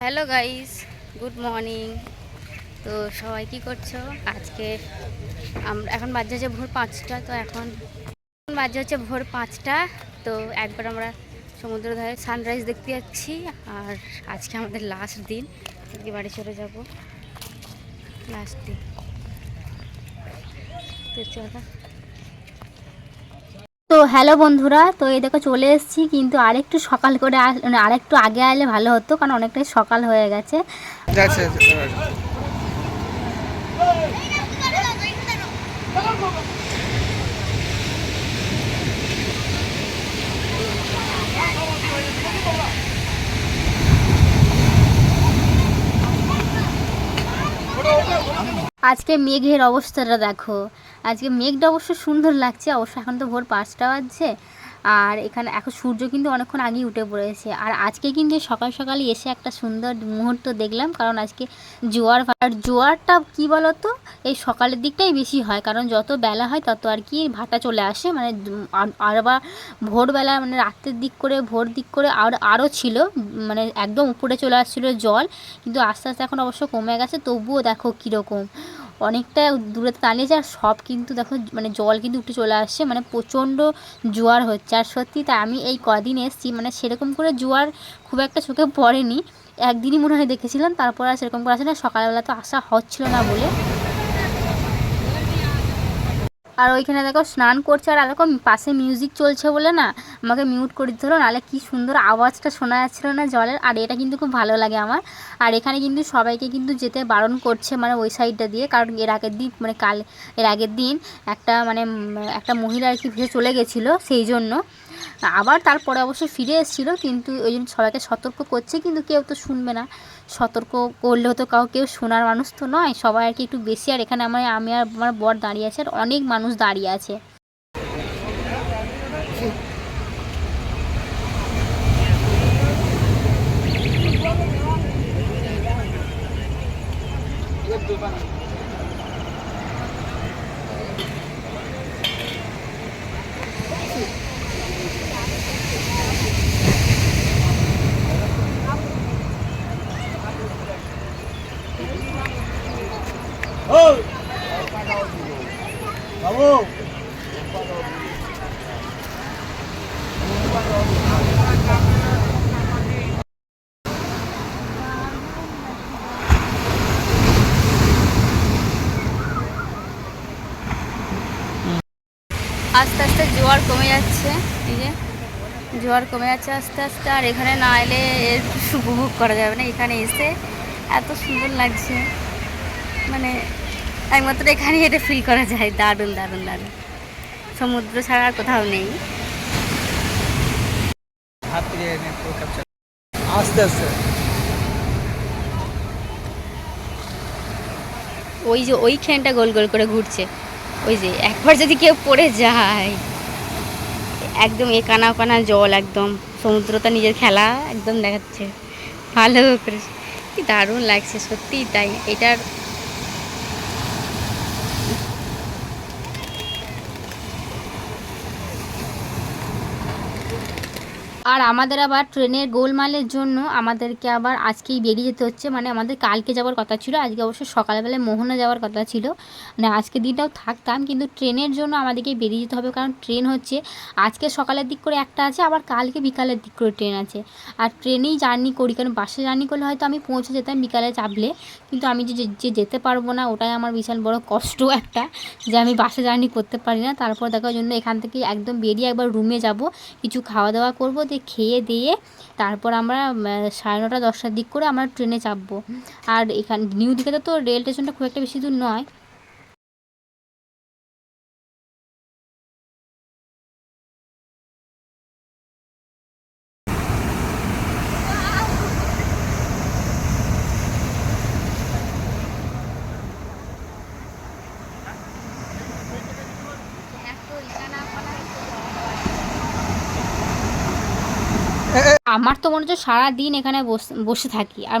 Hello guys, good morning. তো সবাই কি করছ? আজকে আমরা এখন বাজে হচ্ছে ভোর পাঁচটা, তো এখন এখন বাজে হচ্ছে ভোর পাঁচটা। তো একবার আমরা সমুদ্র ধারে সানরাইজ দেখতে যাচ্ছি, আর আজকে আমাদের লাস্ট দিন। আজকে বাড়ি চলে যাব। লাস্ট দিন। তো চলো। তো হ্যালো বন্ধুরা, তো এই দেখো চলে এসেছি, কিন্তু আরেকটু সকাল করে মানে আরেকটু আগে আসলে ভালো হতো, কারণ অনেকটাই সকাল হয়ে গেছে। আজকে মেঘের অবস্থাটা দেখো। আজকে মেঘটা অবশ্য সুন্দর লাগছে, অবশ্য এখন তো ভোর পাঁচটা বাজছে। আর এখানে এখন সূর্য কিন্তু অনেকক্ষণ আগেই উঠে পড়েছে। আর আজকে কিন্তু সকাল সকালে এসে একটা সুন্দর মুহূর্ত দেখলাম, কারণ আজকে জোয়ার আর জোয়ারটা কি বলতো? এই সকালের দিকটাই বেশি হয়, কারণ যত বেলা হয় তত আর কি ভাটা চলে আসে। মানে আর বা ভোরবেলা মানে রাত্রের দিক করে, ভোর দিক করে আর আরও ছিল মানে একদম উপরে চলে আসছিল জল, কিন্তু আস্তে আস্তে এখন অবশ্য কমে গেছে। তবুও দেখো কীরকম। অনেকটা দূরে দাঁড়িয়েছে আর সব কিন্তু দেখো মানে জল কিন্তু উঠে চলে আসছে মানে প্রচণ্ড জোয়ার হচ্ছে। আর সত্যি তা আমি এই কদিন এসেছি মানে সেরকম করে জোয়ার খুব একটা চোখে পড়েনি। একদিনই মনে হয় দেখেছিলাম, তারপর আর সেরকম করে আসে না। সকালবেলা তো আসা হচ্ছিল না বলে। আর ওইখানে দেখো স্নান করছে আর দেখো পাশে মিউজিক চলছে বলে না, আমাকে মিউট করে দিতে হলো, নাহলে কী সুন্দর আওয়াজটা শোনা যাচ্ছিল না জলের। আর এটা কিন্তু খুব ভালো লাগে আমার। আর এখানে কিন্তু সবাইকে কিন্তু যেতে বারণ করছে মানে ওই সাইডটা দিয়ে, কারণ এর আগের দিন মানে কাল, এর আগের দিন একটা মানে একটা মহিলা আর কি ভেসে চলে গেছিল সেই জন্য আবার তারপরে অবশ্য ফিরে এসেছিল, কিন্তু ওই জন্য সবাইকে সতর্ক করছে, কিন্তু কেউ তো শুনবে না। সতর্ক করলেও তো কাউ, কেউ শোনার মানুষ তো নয়। সবাই আর কি একটু বেশি, আর এখানে আমার আমি আর আমার বর দাঁড়িয়ে আছে, আর অনেক মানুষ দাঁড়িয়ে আছে। আস্তে আস্তে জোয়ার কমে যাচ্ছে, এই যে। জোয়ার কমে যাচ্ছে আস্তে আস্তে, আর এখানে না এলে এর উপভোগ করা যাবে না, এখানে এসে এত সুন্দর লাগছে। মানে একমাত্র এখানে এটা ফিল করা যায়। দারুণ দারুণ দারুণ। সমুদ্র ছাড়া আর কোথাও নেই। আস্তে আস্তে। ওই যে ওইখানটা গোল গোল করে ঘুরছে। ওই যে একবার যদি কেউ পড়ে যায় একদম এ কানা কানা জল একদম। সমুদ্রটা নিজের খেলা একদম দেখাচ্ছে। ভালো করে। কি দারুণ লাগছে সত্যিই তাই। এটার আর আমাদের আবার ট্রেনের গোলমালের জন্য আমাদেরকে আবার আজকেই বেরিয়ে যেতে হচ্ছে। মানে আমাদের কালকে যাওয়ার কথা ছিল, আজকে অবশ্য সকালবেলায় মোহনা যাওয়ার কথা ছিল। মানে আজকে দিনটাও থাকতাম, কিন্তু ট্রেনের জন্য আমাদেরকে বেরিয়ে যেতে হবে, কারণ ট্রেন হচ্ছে আজকে সকালের দিক করে একটা আছে, আবার কালকে বিকালের দিক করে ট্রেন আছে। আর ট্রেনেই জার্নি করি, কারণ বাসে জার্নি করলে হয়তো আমি পৌঁছে যেতাম বিকালে চাপলে, কিন্তু আমি যে, যে- যেতে পারব না, ওটাই আমার বিশাল বড় কষ্ট একটা, যে আমি বাসে জার্নি করতে পারি না। তারপর দেখার জন্য এখান থেকে একদম বেরিয়ে একবার রুমে যাব, কিছু খাওয়া দাওয়া করব দিয়ে খেয়ে দিয়ে তারপর আমরা সাড়ে নটা দশটার দিক করে আমরা ট্রেনে চাপবো। আর এখানে, নিউ দিঘাতে তো রেল স্টেশনটা খুব একটা বেশি দূর নয়। আমার তো মনে হচ্ছে সারা দিন এখানে বসে বসে থাকি। আর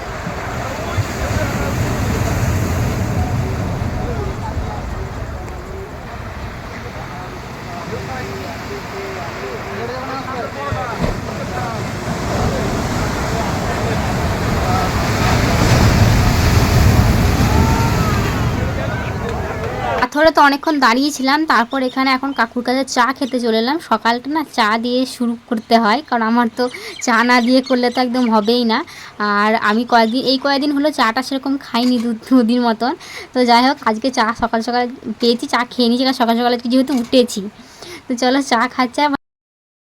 পাথরে তো অনেকক্ষণ দাঁড়িয়েছিলাম, তারপর এখানে এখন কাকুর কাছে চা খেতে চলে এলাম। সকালটা না চা দিয়ে শুরু করতে হয়, কারণ আমার তো চা না দিয়ে করলে তো একদম হবেই না। আর আমি কয়েকদিন, এই কয়েকদিন হলো চাটা সেরকম খাইনি দু, দুদিন মতন। তো যাই হোক, আজকে চা সকাল সকাল পেয়েছি, চা খেয়ে নিয়েছি, কারণ সকাল সকালে যেহেতু উঠেছি। তো চলো চা খাচ্ছে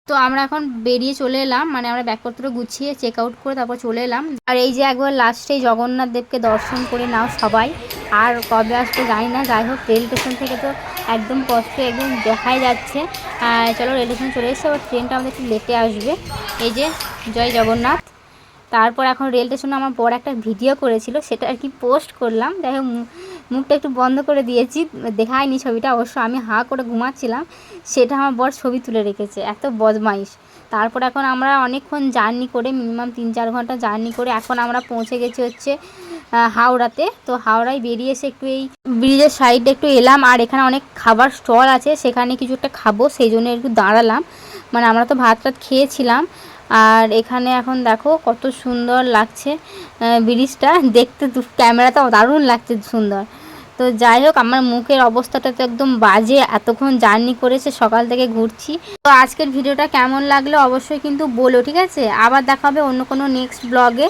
তো আমরা এখন বেরিয়ে চলে এলাম মানে আমরা ব্যাগপত্র গুছিয়ে চেক আউট করে তারপর চলে এলাম। আর এই যে একবার লাস্টে জগন্নাথ দেবকে দর্শন করে নাও সবাই। আর কবে আসতে জানি না, যাই হোক রেল স্টেশন থেকে তো একদম কষ্ট একদম দেখাই যাচ্ছে। চলো রেল স্টেশন চলে এসেছে আবার ট্রেনটা আমাদের একটু লেটে আসবে। এই যে, জয় জগন্নাথ। তারপর এখন রেল স্টেশনে আমার বড় একটা ভিডিও করেছিল, সেটা আর কি পোস্ট করলাম। যাই হোক মুখটা একটু বন্ধ করে দিয়েছি, দেখায়নি ছবিটা, অবশ্য আমি হা করে ঘুমাচ্ছিলাম। সেটা আমার বর ছবি তুলে রেখেছে, এত বদমাইশ। তারপর এখন আমরা অনেকক্ষণ জার্নি করে মিনিমাম তিন চার ঘণ্টা জার্নি করে, এখন আমরা পৌঁছে গেছি হচ্ছে হাওড়াতে। তো হাওড়ায় বেরিয়ে এসে একটু এই ব্রিজের সাইডে একটু এলাম, আর এখানে অনেক খাবার স্টল আছে, সেখানে কিছু একটা খাব, সেই জন্য একটু দাঁড়ালাম। মানে আমরা তো ভাত টাত খেয়েছিলাম, আর এখানে এখন দেখো কত সুন্দর লাগছে ব্রিজটা। দেখতে তো দারুণ লাগছে সুন্দর। তো যাই হোক, আমার মুখের অবস্থাটা তো একদম বাজে, এতক্ষণ জার্নি করেছে, সকাল থেকে ঘুরছি। তো আজকের ভিডিওটা কেমন লাগল অবশ্যই কিন্তু বলো, ঠিক আছে? আবার দেখা হবে অন্য কোনো নেক্সট ব্লগে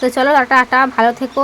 তো চলো, টাটা, ভালো থেকো।